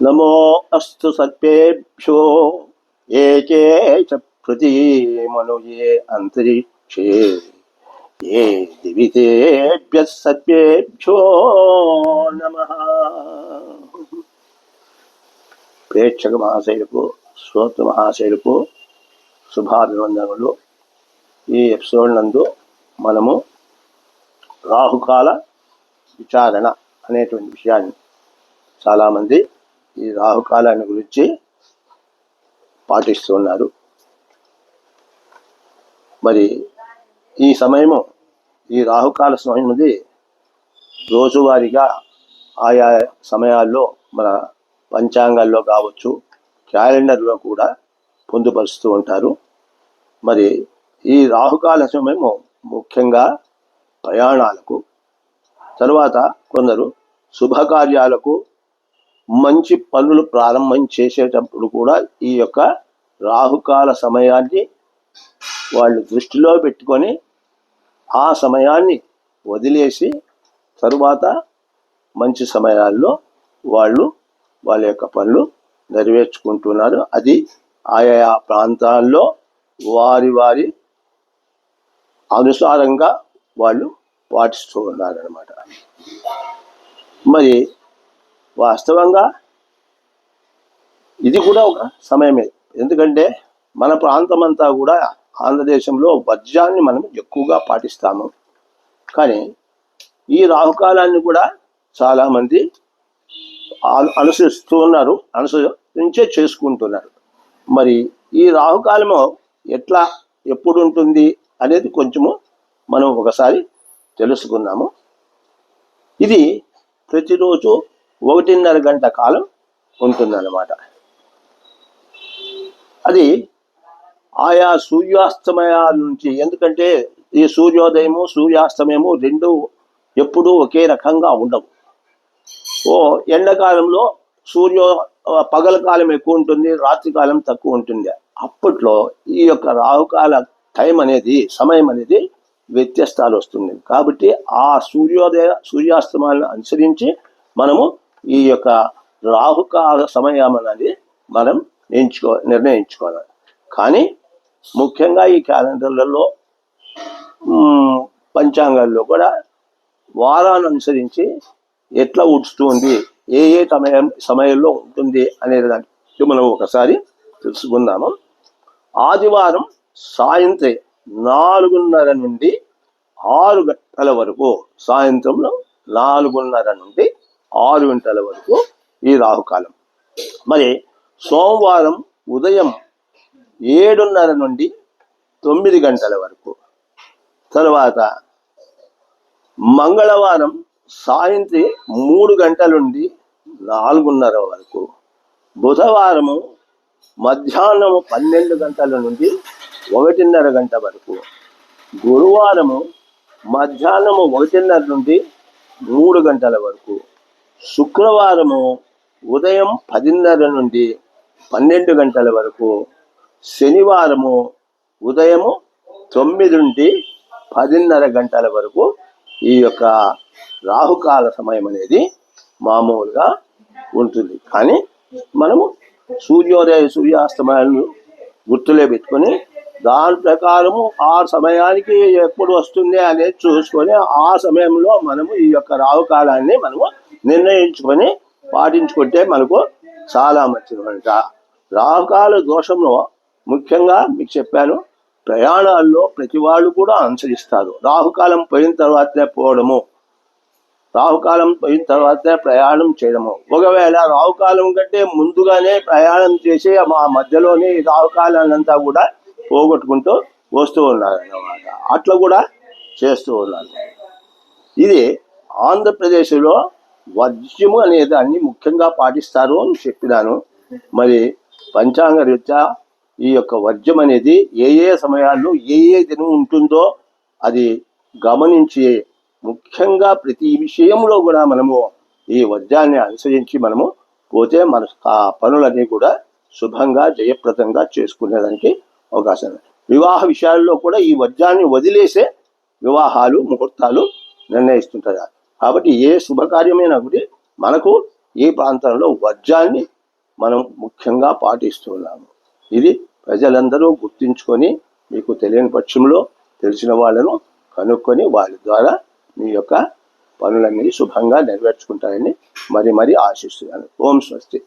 నమో అస్తు సర్పేభ్యో ఏకే చ మనుయే ఏ అంతరిక్షే ఏ దివితేభ్య సర్పేభ్యో నమ ప్రేక్షక మహాశైలకు శ్రోత మహాశైలకు శుభాభివందనములు ఈ ఎపిసోడ్ నందు మనము రాహుకాల విచారణ అనేటువంటి విషయాన్ని చాలామంది ఈ రాహుకాలాన్ని గురించి పాటిస్తున్నారు. మరి ఈ సమయము ఈ రాహుకాల సమయం అనేది రోజువారీగా ఆయా సమయాల్లో మన పంచాంగాల్లో కావచ్చు క్యాలెండర్లో కూడా పొందుపరుస్తూ ఉంటారు. మరి ఈ రాహుకాల సమయము ముఖ్యంగా ప్రయాణాలకు తరువాత కొందరు శుభకార్యాలకు మంచి పనులు ప్రారంభం చేసేటప్పుడు కూడా ఈ యొక్క రాహుకాల సమయాన్ని వాళ్ళు దృష్టిలో పెట్టుకొని ఆ సమయాన్ని వదిలేసి తరువాత మంచి సమయాల్లో వాళ్ళు వాళ్ళ యొక్క పనులు నెరవేర్చుకుంటున్నారు. అది ఆయా ప్రాంతాల్లో వారి వారి అనుసారంగా వాళ్ళు పాటిస్తూ ఉన్నారనమాట మరి వాస్తవంగా ఇది కూడా ఒక సమయమే. ఎందుకంటే మన ప్రాంతం అంతా కూడా ఆంధ్రదేశంలో వజ్రాన్ని మనం ఎక్కువగా పాటిస్తాము. కానీ ఈ రాహుకాలాన్ని కూడా చాలామంది అను- అనుసరిస్తూ ఉన్నారు అనుసరించే చేసుకుంటున్నారు. మరి ఈ రాహుకాలము ఎట్లా ఎప్పుడు ఉంటుంది అనేది కొంచెము మనం ఒకసారి తెలుసుకున్నాము ఇది ప్రతిరోజు ఒకటిన్నర గంట కాలం ఉంటుందన్నమాట. అది ఆయా సూర్యాస్తమయాల నుంచి ఎందుకంటే ఈ సూర్యోదయము సూర్యాస్తమయము రెండు ఎప్పుడూ ఒకే రకంగా ఉండవు. ఓ ఎండాకాలంలో సూర్యో పగల కాలం ఎక్కువ ఉంటుంది రాత్రి కాలం తక్కువ ఉంటుంది. అప్పట్లో ఈ యొక్క రాహుకాల టైం అనేది సమయం అనేది వ్యత్యస్తాలు వస్తుంది కాబట్టి ఆ సూర్యోదయ సూర్యాస్తమాలను అనుసరించి మనము ఈ యొక్క రాహుకాల సమయం అనేది మనం ఎంచుకో నిర్ణయించుకోవాలి. కానీ ముఖ్యంగా ఈ క్యాలెండర్లలో పంచాంగాల్లో కూడా వారాన్ని అనుసరించి ఎట్లా ఉడుస్తుంది ఏ ఏ సమయం సమయంలో ఉంటుంది అనే దానికి మనం ఒకసారి తెలుసుకుందాము. ఆదివారం సాయంత్రం నాలుగున్నర నుండి ఆరు గంటల వరకు సాయంత్రంలో నాలుగున్నర నుండి ఆరు గంటల వరకు ఈ రాహుకాలం. మరి సోమవారం ఉదయం ఏడున్నర నుండి తొమ్మిది గంటల వరకు. తర్వాత మంగళవారం సాయంత్రం మూడు గంటల నుండి నాలుగున్నర వరకు. బుధవారము మధ్యాహ్నము పన్నెండు గంటల నుండి ఒకటిన్నర గంట వరకు. గురువారము మధ్యాహ్నము ఒకటిన్నర నుండి మూడు గంటల వరకు. శుక్రవారము ఉదయం పదిన్నర నుండి పన్నెండు గంటల వరకు శనివారము ఉదయము తొమ్మిది నుండి పదిన్నర గంటల వరకు ఈ యొక్క రాహుకాల సమయం అనేది మామూలుగా ఉంటుంది. కానీ మనము సూర్యోదయ సూర్యాస్తమయాలను గుర్తులే పెట్టుకొని దాని ప్రకారము ఆ సమయానికి ఎప్పుడు వస్తుంది అనేది చూసుకొని ఆ సమయంలో మనము ఈ యొక్క రాహుకాలాన్ని మనము నిర్ణయించుకొని పాటించుకుంటే మనకు చాలా మంచిదన్నమాట రాహుకాల దోషంలో ముఖ్యంగా మీకు చెప్పాను ప్రయాణాల్లో ప్రతి వాళ్ళు కూడా అనుసరిస్తారు రాహుకాలం పోయిన తర్వాతనే పోవడము. రాహుకాలం పోయిన తర్వాతనే ప్రయాణం చేయడము. ఒకవేళ రాహుకాలం కంటే ముందుగానే ప్రయాణం చేసి మా మధ్యలోనే ఈ రాహుకాలాన్నంతా కూడా పోగొట్టుకుంటూ వస్తూ ఉన్నారు అన్నమాట అట్లా కూడా చేస్తూ ఉన్నారు ఇది ఆంధ్రప్రదేశ్లో వర్జ్యము అనే దాన్ని ముఖ్యంగా పాటిస్తారు అని చెప్పినాను మరి పంచాంగ రీత్యా ఈ యొక్క వర్జ్యం అనేది ఏ ఏ సమయాల్లో ఏ ఏ దినం ఉంటుందో అది గమనించి ముఖ్యంగా ప్రతి విషయంలో కూడా మనము ఈ వర్జాన్ని అనుసరించి మనము పోతే మన ఆ పనులన్నీ కూడా శుభంగా జయప్రదంగా చేసుకునేదానికి అవకాశం ఉంది. వివాహ విషయాల్లో కూడా ఈ వర్జాన్ని వదిలేసే వివాహాలు ముహూర్తాలు నిర్ణయిస్తుంటారు కాబట్టి ఏ శుభకార్యమైనా కూడా మనకు ఈ ప్రాంతంలో వర్జాన్ని మనం ముఖ్యంగా పాటిస్తున్నాము. ఇది ప్రజలందరూ గుర్తించుకొని మీకు తెలియని పక్షంలో తెలిసిన వాళ్ళను కనుక్కొని వారి ద్వారా మీ యొక్క పనులన్నీ శుభంగా నెరవేర్చుకుంటారని మరి మరి ఆశిస్తున్నాను. ఓం స్వస్తి.